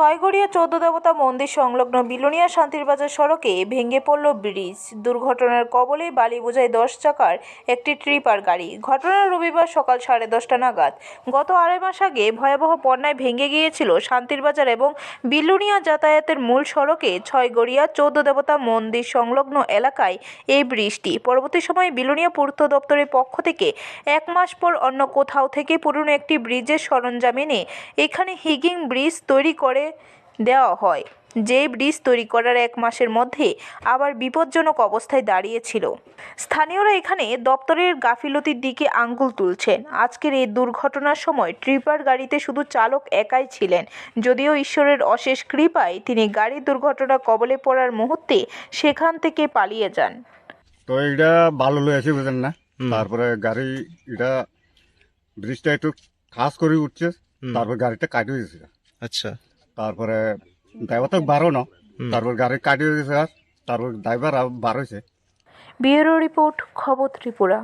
ছয়গড়িয়া চৌদ্দ দেবতা মন্দির সংলগ্ন বিলোনিয়া শান্তিরবাজার সড়কে ভেঙে পড়ল ব্রিজ। দুর্ঘটনার কবলে বালি বোঝায় দশ চাকার একটি ট্রিপার গাড়ি। ঘটনা রবিবার সকাল সাড়ে দশটা নাগাদ। গত আড়াই মাস আগে ভয়াবহ বন্যায় ভেঙে গিয়েছিল শান্তিরবাজার এবং বিলুনিয়া যাতায়াতের মূল সড়কে ছয়গড়িয়া চৌদ্দ দেবতা মন্দির সংলগ্ন এলাকায় এই ব্রিজটি। পরবর্তী সময়ে বিলুনিয়া পূর্ত দপ্তরের পক্ষ থেকে এক মাস পর অন্য কোথাও থেকে পুরনো একটি ব্রিজের সরঞ্জাম এনে এখানে হিগিং ব্রিজ তৈরি করে দেওয়া হয়। যে ব্রিজ তৈরি করার এক মাসের মধ্যে আবার বিপজ্জনক অবস্থায় দাঁড়িয়েছিল। স্থানীয়রা এখানে দপ্তরের গাফিলতির দিকে আঙ্গুল তুলছেন। আজকের এই দুর্ঘটনার সময় ট্রিপার গাড়িতে শুধু চালক একাই ছিলেন। যদিও ঈশ্বরের অশেষ কৃপায় তিনি গাড়ির দুর্ঘটনা কবলে পড়ার মুহূর্তে সেখান থেকে পালিয়ে যান। তো এটা ভালো লই আছে বুঝেন না? তারপরে গাড়ি এটা ব্রিজটা একটু খাস করে উঠছে তারপর গাড়িটা কাটি হয়েছে আচ্ছা। তারপরে ড্রাইভার তো বারো ন। তারপর গাড়ি কাটিয়ে গেছে আর তারপর ড্রাইভার বারোইছে ব্যুরো রিপোর্ট খবর ত্রিপুরা।